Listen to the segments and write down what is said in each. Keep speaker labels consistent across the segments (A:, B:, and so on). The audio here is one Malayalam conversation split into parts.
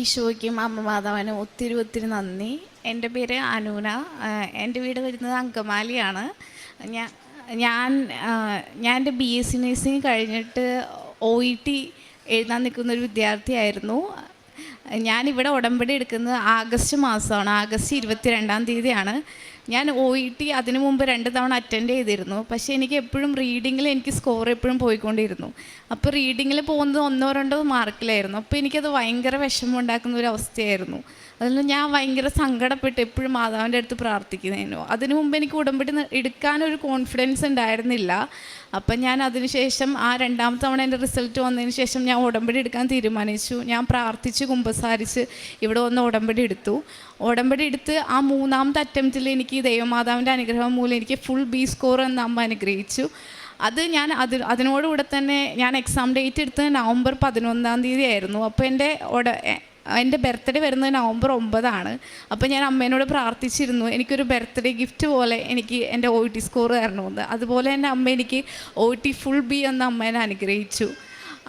A: ഈശോയ്ക്കും അമ്മ മാതാവിനും ഒത്തിരി ഒത്തിരി നന്ദി. എന്റെ പേര് അനൂന. എന്റെ വീട് വരുന്നത് അങ്കമാലിയാണ്. ഞാൻ ഞാൻ ഞാൻ എന്റെ ബി എസ് സി നഴ്സിംഗ് കഴിഞ്ഞിട്ട് ഒ ഇ ടി എഴുതാൻ നിൽക്കുന്ന ഒരു വിദ്യാർത്ഥിയായിരുന്നു. ഞാനിവിടെ ഉടമ്പടി എടുക്കുന്നത് ആഗസ്റ്റ് മാസമാണ്. ആഗസ്റ്റ് ഇരുപത്തി രണ്ടാം തീയതിയാണ്. ഞാൻ ഒ ഇ ടി അതിനു മുമ്പ് രണ്ട് തവണ അറ്റൻഡ് ചെയ്തിരുന്നു. പക്ഷേ എനിക്ക് എപ്പോഴും റീഡിങ്ങിൽ എനിക്ക് സ്കോർ എപ്പോഴും പോയിക്കൊണ്ടിരുന്നു. അപ്പോൾ റീഡിങ്ങിൽ പോകുന്നത് ഒന്നോ രണ്ടോ മാർക്കിലായിരുന്നു അപ്പോൾ എനിക്കത് ഭയങ്കര വിഷമം ഉണ്ടാക്കുന്ന ഒരു അവസ്ഥയായിരുന്നു. അതിൽ ഞാൻ ഭയങ്കര സങ്കടപ്പെട്ട് എപ്പോഴും മാതാവിന്റെ അടുത്ത് പ്രാർത്ഥിക്കുന്നതിനു അതിനു മുമ്പ് എനിക്ക് ഉടമ്പടി എടുക്കാനൊരു കോൺഫിഡൻസ് ഉണ്ടായിരുന്നില്ല. അപ്പം ഞാൻ അതിനുശേഷം ആ രണ്ടാമത്തെ തവണ എന്റെ റിസൾട്ട് വന്നതിന് ശേഷം ഞാൻ ഉടമ്പടി എടുക്കാൻ തീരുമാനിച്ചു. ഞാൻ പ്രാർത്ഥിച്ച് കുമ്പസാരിച്ച് ഇവിടെ വന്ന് ഉടമ്പടി എടുത്തു. ഉടമ്പടി എടുത്ത് ആ മൂന്നാമത്തെ അറ്റംപ്റ്റിൽ എനിക്ക് ദൈവമാതാവിന്റെ അനുഗ്രഹം മൂലം എനിക്ക് ഫുൾ ബി സ്കോർ എന്ന് അമ്മ അനുഗ്രഹിച്ചു. അത് ഞാൻ അത് അതിനോടുകൂടെ തന്നെ ഞാൻ എക്സാം ഡേറ്റ് എടുത്തത് നവംബർ പതിനൊന്നാം തീയതി ആയിരുന്നു. അപ്പോൾ എന്റെ എന്റെ ബർത്ത്ഡേ വരുന്നത് നവംബർ ഒമ്പതാണ്. അപ്പോൾ ഞാൻ അമ്മേനോട് പ്രാർത്ഥിച്ചിരുന്നു എനിക്കൊരു ബർത്ത്ഡേ ഗിഫ്റ്റ് പോലെ എനിക്ക് എന്റെ ഒ ടി സ്കോർ തരണമെന്ന്. അതുപോലെ തന്നെ അമ്മ എനിക്ക് ഒ ടി ഫുൾ ബി എന്ന അമ്മേനെ അനുഗ്രഹിച്ചു.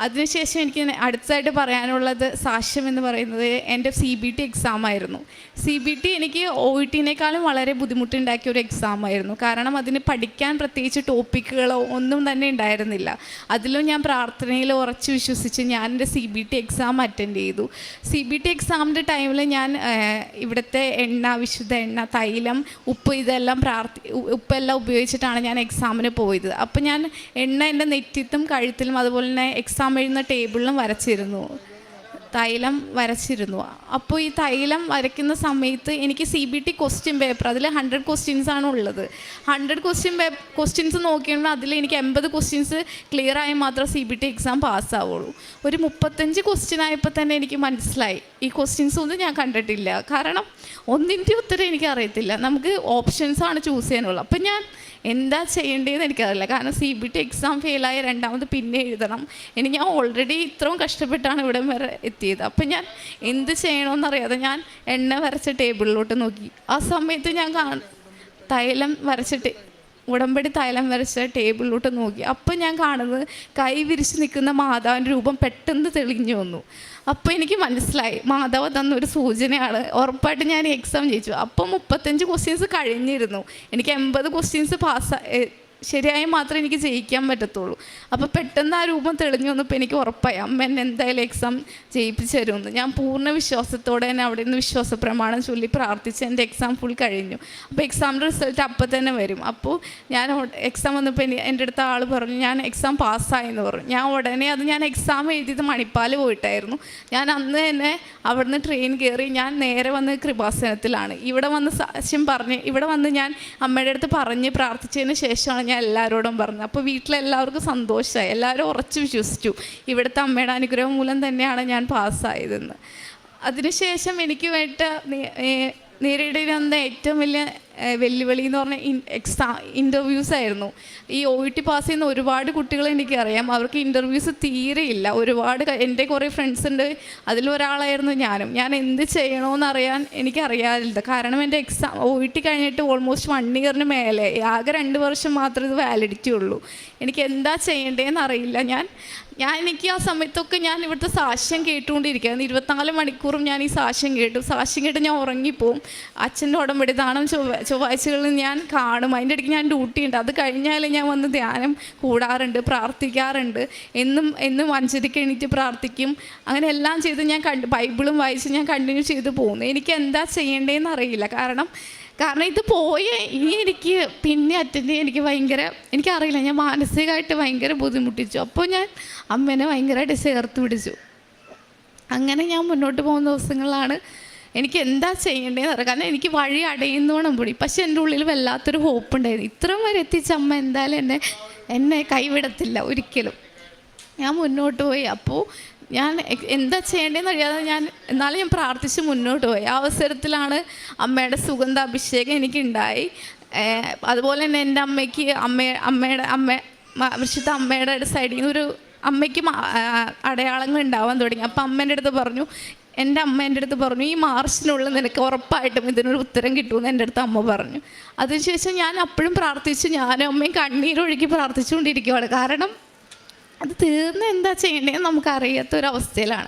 A: അതിനുശേഷം എനിക്ക് അടുത്തതായിട്ട് പറയാനുള്ളത് സാക്ഷ്യം എന്ന് പറയുന്നത് എന്റെ സി ബി ടി എക്സാം ആയിരുന്നു. സി ബി ടി എനിക്ക് ഒ ഇ ടിനേക്കാളും വളരെ ബുദ്ധിമുട്ടുണ്ടാക്കിയ ഒരു എക്സാം ആയിരുന്നു. കാരണം അതിന് പഠിക്കാൻ പ്രത്യേകിച്ച് ടോപ്പിക്കുകളോ ഒന്നും തന്നെ ഉണ്ടായിരുന്നില്ല. അതിലും ഞാൻ പ്രാർത്ഥനയിൽ ഉറച്ച് വിശ്വസിച്ച് ഞാൻ എന്റെ C B T exam attend ചെയ്തു. സി ബി ടി എക്സാമിന്റെ ടൈമിൽ ഞാൻ ഇവിടുത്തെ എണ്ണ വിശുദ്ധ എണ്ണ തൈലം ഉപ്പ് ഇതെല്ലാം പ്രാർത്ഥി ഉപ്പെല്ലാം ഉപയോഗിച്ചിട്ടാണ് ഞാൻ എക്സാമിന് പോയത്. അപ്പോൾ ഞാൻ എണ്ണ എന്റെ നെറ്റിത്തും കഴുത്തിലും അതുപോലെ തന്നെ എക്സാം എഴുതുന്ന ടേബിളിലും വരച്ചിരുന്നു. തൈലം വരച്ചിരുന്നു. അപ്പോൾ ഈ തൈലം വരയ്ക്കുന്ന സമയത്ത് എനിക്ക് C B T question paper അതിൽ ഹൺഡ്രഡ് ക്വസ്റ്റ്യൻസ് ആണ് ഉള്ളത്. ഹൺഡ്രഡ് ക്വസ്റ്റ്യൻ പേ ക്വസ്റ്റ്യൻസ് നോക്കിയാൽ അതിൽ എനിക്ക് എൺപത് ക്വസ്റ്റ്യൻസ് ക്ലിയർ ആയി മാത്രം സി ബി ടി എക്സാം പാസ്സാവുള്ളൂ ഒരു മുപ്പത്തഞ്ച് ക്വസ്റ്റ്യൻ ആയപ്പോൾ തന്നെ എനിക്ക് മനസ്സിലായി. ഈ ക്വസ്റ്റ്യൻസ് ഒന്നും ഞാൻ കണ്ടിട്ടില്ല. കാരണം ഒന്നിന്റെ ഉത്തരം എനിക്ക് അറിയത്തില്ല. നമുക്ക് ഓപ്ഷൻസ് ആണ് ചൂസ് ചെയ്യാനുള്ളത്. അപ്പം ഞാൻ എന്താ ചെയ്യേണ്ടതെന്ന് എനിക്കറിയില്ല. കാരണം സി ബി ടി എക്സാം ഫെയിലായ രണ്ടാമത് പിന്നെ എഴുതണം. ഇനി ഞാൻ ഓൾറെഡി ഇത്രയും കഷ്ടപ്പെട്ടാണ് ഇവിടെ വരെ എത്തിയത് അപ്പം ഞാൻ എന്ത് ചെയ്യണമെന്നറിയാതെ ഞാൻ എണ്ണ വരച്ച ടേബിളിലോട്ട് നോക്കി. ആ സമയത്ത് ഞാൻ കാണും തൈലം വരച്ചിട്ട് ഉടമ്പടി തൈലം വരച്ച ടേബിളിലോട്ട് നോക്കി. അപ്പം ഞാൻ കാണുന്നത് കൈ വിരിച്ച് നിൽക്കുന്ന മാതാവിന്റെ രൂപം പെട്ടെന്ന് തെളിഞ്ഞു വന്നു. അപ്പോൾ എനിക്ക് മനസ്സിലായി. മാധവ തന്ന ഒരു സൂചനയാണ്. ഉറപ്പായിട്ട് ഞാൻ എക്സാം ജയിച്ചു. അപ്പം മുപ്പത്തഞ്ച് ക്വസ്റ്റ്യൻസ് കഴിഞ്ഞിരുന്നു. എനിക്ക് എൺപത് ക്വസ്റ്റ്യൻസ് പാസ് ശരിയായി മാത്രമേ എനിക്ക് ജയിക്കാൻ പറ്റത്തുള്ളൂ. അപ്പോൾ പെട്ടെന്ന് ആ രൂപം തെളിഞ്ഞു വന്നപ്പോൾ എനിക്ക് ഉറപ്പായി അമ്മ എന്നെ എന്തായാലും എക്സാം ജയിപ്പിച്ചു തരുമെന്ന്. ഞാൻ പൂർണ വിശ്വാസത്തോടെ തന്നെ അവിടെ നിന്ന് വിശ്വാസ പ്രമാണം ചൊല്ലി പ്രാർത്ഥിച്ച് എന്റെ എക്സാം ഫുൾ കഴിഞ്ഞു. അപ്പോൾ എക്സാമിന്റെ റിസൾട്ട് അപ്പം തന്നെ വരും. അപ്പോൾ ഞാൻ എക്സാം വന്നപ്പോൾ എന്റെ അടുത്ത ആൾ പറഞ്ഞു ഞാൻ എക്സാം പാസ്സായെന്ന് പറഞ്ഞു. ഞാൻ ഉടനെ അത് ഞാൻ എക്സാം എഴുതിയത് മണിപ്പാൽ പോയിട്ടായിരുന്നു. ഞാൻ അന്ന് തന്നെ അവിടുന്ന് ട്രെയിൻ കയറി ഞാൻ നേരെ വന്ന് കൃപാസനത്തിലാണ്. ഇവിടെ വന്ന് സാക്ഷ്യം പറഞ്ഞ് ഇവിടെ വന്ന് ഞാൻ അമ്മയുടെ അടുത്ത് പറഞ്ഞ് പ്രാർത്ഥിച്ചതിന് ശേഷമാണ് ഞാൻ എല്ലാവരോടും പറഞ്ഞു. അപ്പോൾ വീട്ടിലെല്ലാവർക്കും സന്തോഷമായി. എല്ലാവരും ഉറച്ചു വിശ്വസിച്ചു. ഇവിടുത്തെ അമ്മയുടെ അനുഗ്രഹം മൂലം തന്നെയാണ് ഞാൻ പാസ്സായതെന്ന്. അതിനുശേഷം എനിക്ക് വേണ്ട നേരിടേണ്ടി വന്ന ഏറ്റവും വലിയ വെല്ലുവിളി എന്ന് പറഞ്ഞാൽ എക്സാം ഇന്റർവ്യൂസ് ആയിരുന്നു. ഈ ഒ ടി പാസ് ചെയ്യുന്ന ഒരുപാട് കുട്ടികളെ എനിക്കറിയാം. അവർക്ക് ഇന്റർവ്യൂസ് തീരെയില്ല ഒരുപാട് എന്റെ കുറേ ഫ്രണ്ട്സ് ഉണ്ട്. അതിലൊരാളായിരുന്നു ഞാനും. ഞാൻ എന്ത് ചെയ്യണമെന്നറിയാൻ എനിക്കറിയാറില്ല കാരണം എന്റെ എക്സാം ഒ ടി കഴിഞ്ഞിട്ട് ഓൾമോസ്റ്റ് വൺ ഇയറിന് മേലെ. ആകെ രണ്ട് വർഷം മാത്രമേ ഇത് വാലിഡിറ്റി ഉള്ളൂ. എനിക്ക് എന്താ ചെയ്യേണ്ടതെന്ന് അറിയില്ല. ഞാൻ ഞാൻ എനിക്ക് ആ സമയത്തൊക്കെ ഞാൻ ഇവിടുത്തെ സാക്ഷ്യം കേട്ടുകൊണ്ടിരിക്കുകയായിരുന്നു ഇരുപത്തിനാല് മണിക്കൂറും ഞാൻ ഈ സാക്ഷ്യം കേട്ടു. സാക്ഷ്യം കേട്ട് ഞാൻ ഉറങ്ങിപ്പോവും. അച്ഛന്റെ ഉടമ്പടി ദാനം ചൊവ്വ ചൊവ്വാഴ്ചകളിൽ ഞാൻ കാണും. അതിന്റെ ഇടയ്ക്ക് ഞാൻ ഡ്യൂട്ടി ഉണ്ട്. അത് കഴിഞ്ഞാൽ ഞാൻ വന്ന് ധ്യാനം കൂടാറുണ്ട് പ്രാർത്ഥിക്കാറുണ്ട്. എന്നും എന്നും അഞ്ചരയ്ക്ക് എണീറ്റ് പ്രാർത്ഥിക്കും. അങ്ങനെ എല്ലാം ചെയ്ത് ഞാൻ കണ്ട് ബൈബിളും വായിച്ച് ഞാൻ കണ്ടിന്യൂ ചെയ്ത് പോകുന്നു. എനിക്ക് എന്താ ചെയ്യേണ്ടതെന്ന് അറിയില്ല. കാരണം കാരണം ഇത് പോയ ഇനി എനിക്ക് പിന്നെ അറ്റൻഡ് എനിക്ക് ഭയങ്കര എനിക്കറിയില്ല ഞാൻ മാനസികമായിട്ട് ഭയങ്കര ബുദ്ധിമുട്ടിച്ചു. അപ്പോൾ ഞാൻ അമ്മേനെ ഭയങ്കരമായിട്ട് ചേർത്ത് പിടിച്ചു. അങ്ങനെ ഞാൻ മുന്നോട്ട് പോകുന്ന ദിവസങ്ങളിലാണ് എനിക്ക് എന്താ ചെയ്യേണ്ടതെന്ന് അറിയാം കാരണം എനിക്ക് വഴി അടയുന്നോണം പൊടി. പക്ഷെ എന്റെ ഉള്ളിൽ വല്ലാത്തൊരു ഹോപ്പ് ഉണ്ടായിരുന്നു. ഇത്രയും വരെ എത്തിച്ച അമ്മ എന്തായാലും എന്നെ എന്നെ കൈവിടത്തില്ല ഒരിക്കലും. ഞാൻ മുന്നോട്ട് പോയി. അപ്പോൾ ഞാൻ എന്താ ചെയ്യേണ്ടതെന്ന് അറിയാതെ ഞാൻ എന്നാലും ഞാൻ പ്രാർത്ഥിച്ച് മുന്നോട്ട് പോയി. ആ അവസരത്തിലാണ് അമ്മയുടെ സുഗന്ധ അഭിഷേകം എനിക്കുണ്ടായി അതുപോലെ തന്നെ എന്റെ അമ്മയ്ക്ക് അമ്മ അമ്മയുടെ അമ്മ വിശുദ്ധ അമ്മയുടെ സൈഡിൽ നിന്ന് ഒരു അമ്മയ്ക്ക് അടയാളങ്ങൾ ഉണ്ടാവാൻ തുടങ്ങി. അപ്പം അമ്മേന്റെ അടുത്ത് പറഞ്ഞു എന്റെ അമ്മ എന്റെ അടുത്ത് പറഞ്ഞു ഈ മാർച്ചിനുള്ളിൽ നിനക്ക് ഉറപ്പായിട്ടും ഇതിനൊരു ഉത്തരം കിട്ടുമെന്ന് എന്റെ അടുത്ത് അമ്മ പറഞ്ഞു. അതിനുശേഷം ഞാൻ അപ്പോഴും പ്രാർത്ഥിച്ചു ഞാനും അമ്മയും കണ്ണീരൊഴുക്കി പ്രാർത്ഥിച്ചുകൊണ്ടിരിക്കുകയാണ് കാരണം അത് തീർന്ന് എന്താ ചെയ്യേണ്ടതെന്ന് നമുക്കറിയാത്ത ഒരു അവസ്ഥയിലാണ്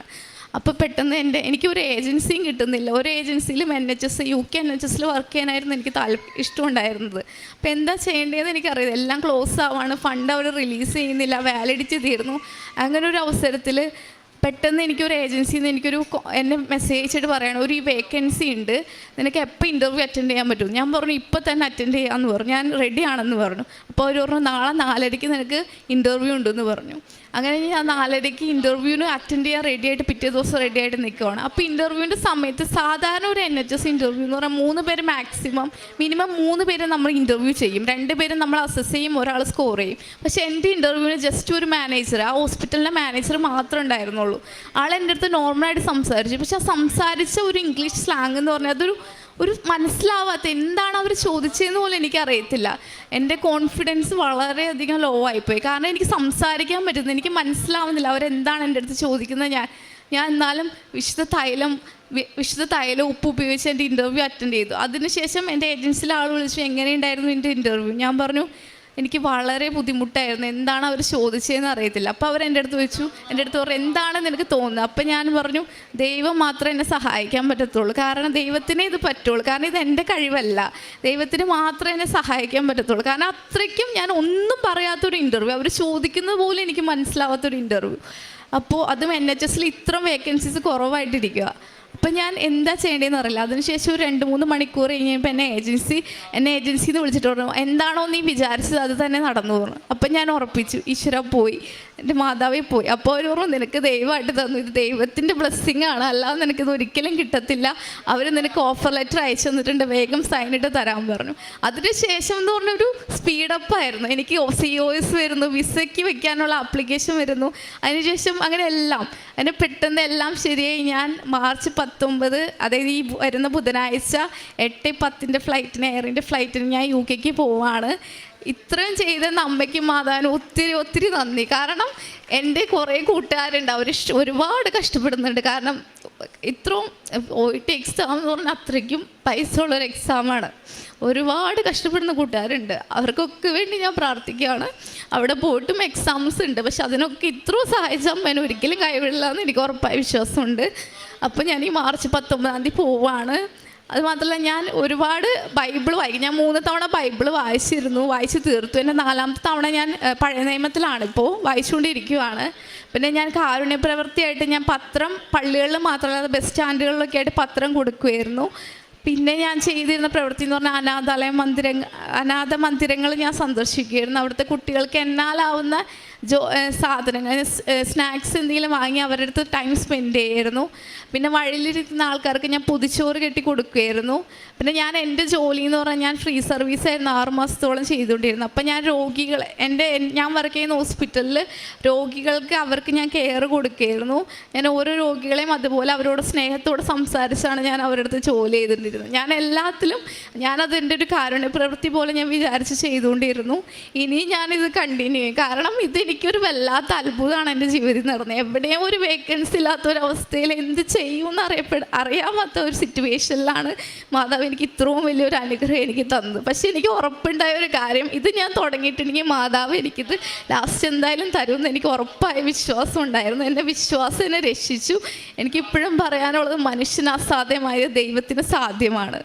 A: അപ്പോൾ പെട്ടെന്ന് എന്റെ എനിക്കൊരു ഏജൻസിയും കിട്ടുന്നില്ല. ഒരു ഏജൻസിയിലും N H S U K N H എസ്സിൽ work ചെയ്യാനായിരുന്നു എനിക്ക് താല്പര്യം ഇഷ്ടമുണ്ടായിരുന്നത്. അപ്പോൾ എന്താ ചെയ്യേണ്ടതെന്ന് എനിക്കറിയില്ല. എല്ലാം ക്ലോസ് ആവാണ്. ഫണ്ട് അവർ റിലീസ് ചെയ്യുന്നില്ല. വാലിഡിറ്റി തീർന്നു. അങ്ങനെ ഒരു അവസരത്തിൽ പെട്ടെന്ന് എനിക്കൊരു ഏജൻസിയിൽ നിന്ന് എനിക്കൊരു എന്നെ മെസ്സേജ് അയച്ചിട്ട് പറയണം ഒരു വേക്കൻസി ഉണ്ട്. നിനക്ക് എപ്പോൾ ഇന്റർവ്യൂ അറ്റൻഡ് ചെയ്യാൻ പറ്റും? ഞാൻ പറഞ്ഞു ഇപ്പോൾ തന്നെ അറ്റൻഡ് ചെയ്യാമെന്ന് പറഞ്ഞു. ഞാൻ റെഡി ആണെന്ന് പറഞ്ഞു. അപ്പോൾ അവർ പറഞ്ഞു നാളെ നാലരയ്ക്ക് നിനക്ക് ഇന്റർവ്യൂ ഉണ്ടെന്ന് പറഞ്ഞു. അങ്ങനെ ഞാൻ നാലരയ്ക്ക് ഇന്റർവ്യൂവിന് അറ്റൻഡ് ചെയ്യാൻ റെഡി ആയിട്ട് പിറ്റേ ദിവസം റെഡി ആയിട്ട് നിൽക്കുവാണ് അപ്പോൾ ഇന്റർവ്യൂവിന്റെ സമയത്ത് സാധാരണ ഒരു എൻ എച്ച് എസ് ഇന്റർവ്യൂ എന്ന് പറഞ്ഞാൽ മൂന്ന് പേര് മാക്സിമം മിനിമം മൂന്ന് പേര് നമ്മൾ ഇന്റർവ്യൂ ചെയ്യും. രണ്ട് പേര് നമ്മൾ അസസ് ചെയ്യും ഒരാൾ സ്കോർ ചെയ്യും. പക്ഷേ എന്റെ ഇന്റർവ്യൂവിന് ജസ്റ്റ് ഒരു മാനേജർ ആ ഹോസ്പിറ്റലിലെ മാനേജർ മാത്രമേ ഉണ്ടായിരുന്നുള്ളൂ. ആൾ എന്റെ അടുത്ത് നോർമലായിട്ട് സംസാരിച്ചു. പക്ഷെ ആ സംസാരിച്ച ഒരു ഇംഗ്ലീഷ് സ്ലാങ് എന്ന് പറഞ്ഞാൽ അതൊരു ഒരു മനസ്സിലാവാത്ത എന്താണ് അവർ ചോദിച്ചതെന്ന് പോലും എനിക്കറിയത്തില്ല. എന്റെ കോൺഫിഡൻസ് വളരെയധികം ലോ ആയിപ്പോയി. കാരണം എനിക്ക് സംസാരിക്കാൻ പറ്റുന്നു എനിക്ക് മനസ്സിലാവുന്നില്ല അവരെന്താണ് എന്റെ അടുത്ത് ചോദിക്കുന്നത് ഞാൻ. ഞാൻ എന്നാലും വിശുദ്ധ തൈലം വിശുദ്ധ തൈലം ഉപ്പ് ഉപയോഗിച്ച് എന്റെ ഇന്റർവ്യൂ അറ്റൻഡ് ചെയ്തു. അതിനുശേഷം എന്റെ ഏജൻസിയിലെ ആൾ വിളിച്ചു എങ്ങനെയുണ്ടായിരുന്നു എന്റെ ഇന്റർവ്യൂ ഞാൻ പറഞ്ഞു എനിക്ക് വളരെ ബുദ്ധിമുട്ടായിരുന്നു. എന്താണ് അവർ ചോദിച്ചതെന്ന് അറിയത്തില്ല. അപ്പോൾ അവർ എന്റെ അടുത്ത് ചോദിച്ചു. എന്റെ അടുത്ത് പറഞ്ഞു എന്താണ് നിനക്ക് തോന്നുന്നത്? അപ്പം ഞാൻ പറഞ്ഞു ദൈവം മാത്രമേ എന്നെ സഹായിക്കാൻ പറ്റത്തുള്ളൂ. കാരണം ദൈവത്തിനേ ഇത് പറ്റുള്ളൂ. കാരണം ഇത് എന്റെ കഴിവല്ല. ദൈവത്തിന് മാത്രമേ എന്നെ സഹായിക്കാൻ പറ്റത്തുള്ളൂ. കാരണം അത്രയ്ക്കും ഞാൻ ഒന്നും പറയാത്തൊരു ഇന്റർവ്യൂ അവർ ചോദിക്കുന്നത് പോലും എനിക്ക് മനസ്സിലാവാത്തൊരു ഇന്റർവ്യൂ അപ്പോൾ അതും എൻ എച്ച് എസിൽ ഇത്രയും വേക്കൻസീസ് കുറവായിട്ടിരിക്കുക അപ്പം ഞാൻ എന്താ ചെയ്യേണ്ടതെന്ന് അറിയില്ല. അതിനുശേഷം ഒരു രണ്ട് മൂന്ന് മണിക്കൂർ കഴിഞ്ഞപ്പോൾ എന്നെ ഏജൻസി എന്നെ ഏജൻസിയിൽ നിന്ന് വിളിച്ചിട്ട് പറഞ്ഞു എന്താണോ നീ വിചാരിച്ചത് അത് തന്നെ നടന്നു? പറഞ്ഞു. അപ്പം ഞാൻ ഉറപ്പിച്ചു ഈശ്വര പോയി. എന്റെ മാതാവേ പോയി. അപ്പോൾ അവർ പറഞ്ഞു നിനക്ക് ദൈവമായിട്ട് തന്നു. ഇത് ദൈവത്തിന്റെ ബ്ലെസ്സിങ് ആണ്. അല്ലാതെ നിനക്കിത് ഒരിക്കലും കിട്ടത്തില്ല. അവർ നിനക്ക് ഓഫർ ലെറ്റർ അയച്ചു തന്നിട്ടുണ്ട്. വേഗം സൈൻ ഇട്ട് തരാൻ പറഞ്ഞു. അതിനുശേഷം എന്ന് പറഞ്ഞൊരു സ്പീഡപ്പ് ആയിരുന്നു. എനിക്ക് സി ഒ എസ് വരുന്നു വിസയ്ക്ക് വെക്കാനുള്ള ആപ്ലിക്കേഷൻ വരുന്നു. അതിനുശേഷം അങ്ങനെ എല്ലാം അതിന് പെട്ടെന്ന് എല്ലാം ശരിയായി. ഞാൻ മാർച്ച് പത്തൊമ്പത് അതായത് ഈ വരുന്ന ബുധനാഴ്ച എട്ട് പത്തിന്റെ ഫ്ലൈറ്റിന് എയറിന്റെ ഫ്ലൈറ്റിന് ഞാൻ യു കെക്ക് പോവാണ്. ഇത്രയും ചെയ്ത അമ്മയ്ക്കും മാതാവിനും ഒത്തിരി ഒത്തിരി നന്ദി. കാരണം എന്റെ കുറേ കൂട്ടുകാരുണ്ട്. അവർ ഒരുപാട് കഷ്ടപ്പെടുന്നുണ്ട്. കാരണം ഇത്രയും ഒയിട്ട് എക്സാം എന്ന് പറഞ്ഞാൽ അത്രയ്ക്കും പൈസ ഉള്ളൊരു എക്സാമാണ് ഒരുപാട് കഷ്ടപ്പെടുന്ന കൂട്ടുകാരുണ്ട്. അവർക്കൊക്കെ വേണ്ടി ഞാൻ പ്രാർത്ഥിക്കുകയാണ്. അവിടെ പോയിട്ടും എക്സാംസ് ഉണ്ട്. പക്ഷെ അതിനൊക്കെ ഇത്രയും സഹായിച്ച അമ്മേനെ ഒരിക്കലും കൈവിടില്ല എന്ന് എനിക്ക് ഉറപ്പായ വിശ്വാസമുണ്ട്. അപ്പോൾ ഞാൻ ഈ മാർച്ച് പത്തൊമ്പതാം തീയതി പോവാണ്. അത് മാത്രമല്ല ഞാൻ ഒരുപാട് ബൈബിൾ വായിക്കും. ഞാൻ മൂന്ന് തവണ ബൈബിൾ വായിച്ചിരുന്നു. വായിച്ച് തീർത്തു. എന്റെ നാലാമത്തെ തവണ ഞാൻ പഴയ നിയമത്തിലാണ് ഇപ്പോൾ വായിച്ചുകൊണ്ടിരിക്കുകയാണ് പിന്നെ ഞാൻ കാരുണ്യ പ്രവൃത്തിയായിട്ട് ഞാൻ പത്രം പള്ളികളിൽ മാത്രമല്ല ബസ് സ്റ്റാൻഡുകളിലൊക്കെ ആയിട്ട് പത്രം കൊടുക്കുമായിരുന്നു പിന്നെ ഞാൻ ചെയ്തിരുന്ന പ്രവൃത്തി എന്ന് പറഞ്ഞാൽ അനാഥാലയ മന്ദിരങ്ങൾ അനാഥ മന്ദിരങ്ങൾ ഞാൻ സന്ദർശിക്കുമായിരുന്നു അവിടുത്തെ കുട്ടികൾക്ക് എന്നാലാവുന്ന ജോ സാധനങ്ങൾ സ്നാക്സ് എന്തെങ്കിലും വാങ്ങി അവരുടെ അടുത്ത് ടൈം സ്പെൻഡ് ചെയ്യായിരുന്നു. പിന്നെ വഴിയിലിരിക്കുന്ന ആൾക്കാർക്ക് ഞാൻ പൊതിച്ചോറ് കെട്ടി കൊടുക്കുമായിരുന്നു പിന്നെ ഞാൻ എന്റെ ജോലി എന്ന് പറഞ്ഞാൽ ഞാൻ ഫ്രീ സർവീസ് ആയിരുന്നു ആറ് മാസത്തോളം ചെയ്തുകൊണ്ടിരുന്നു അപ്പം ഞാൻ രോഗികൾ എന്റെ ഞാൻ വർക്ക് ചെയ്യുന്ന ഹോസ്പിറ്റലിൽ രോഗികൾക്ക് അവർക്ക് ഞാൻ കെയർ കൊടുക്കുകയായിരുന്നു ഞാൻ ഓരോ രോഗികളെയും അതുപോലെ അവരോട് സ്നേഹത്തോട് സംസാരിച്ചാണ് ഞാൻ അവരുടെ അടുത്ത് ജോലി ചെയ്തുകൊണ്ടിരുന്നത്. ഞാൻ എല്ലാത്തിലും ഞാനത് എന്റെ ഒരു കാരുണ്യ പ്രവൃത്തി പോലെ ഞാൻ വിചാരിച്ച് ചെയ്തുകൊണ്ടിരുന്നു. ഇനി ഞാനിത് കണ്ടിന്യൂ ചെയ്യും. കാരണം ഇത് എനിക്കൊരു വല്ലാത്ത അത്ഭുതമാണ് എന്റെ ജീവിതത്തിൽ നടന്നത്. എവിടെയും ഒരു വേക്കൻസി ഇല്ലാത്ത ഒരു അവസ്ഥയിൽ എന്ത് ചെയ്യുമെന്ന് അറിയപ്പെട അറിയാമാത്ത ഒരു സിറ്റുവേഷനിലാണ് മാതാവ് എനിക്ക് ഇത്രയും വലിയൊരു അനുഗ്രഹം എനിക്ക് തന്നത്. പക്ഷേ എനിക്ക് ഉറപ്പുണ്ടായ ഒരു കാര്യം ഇത് ഞാൻ തുടങ്ങിയിട്ടുണ്ടെങ്കിൽ മാതാവ് എനിക്കിത് ലാസ്റ്റ് എന്തായാലും തരുമെന്ന് എനിക്ക് ഉറപ്പായ വിശ്വാസം ഉണ്ടായിരുന്നു. എന്റെ വിശ്വാസം എന്നെ രക്ഷിച്ചു. എനിക്കിപ്പോഴും പറയാനുള്ളത് മനുഷ്യന് അസാധ്യമായ ദൈവത്തിന് സാധ്യമാണ്.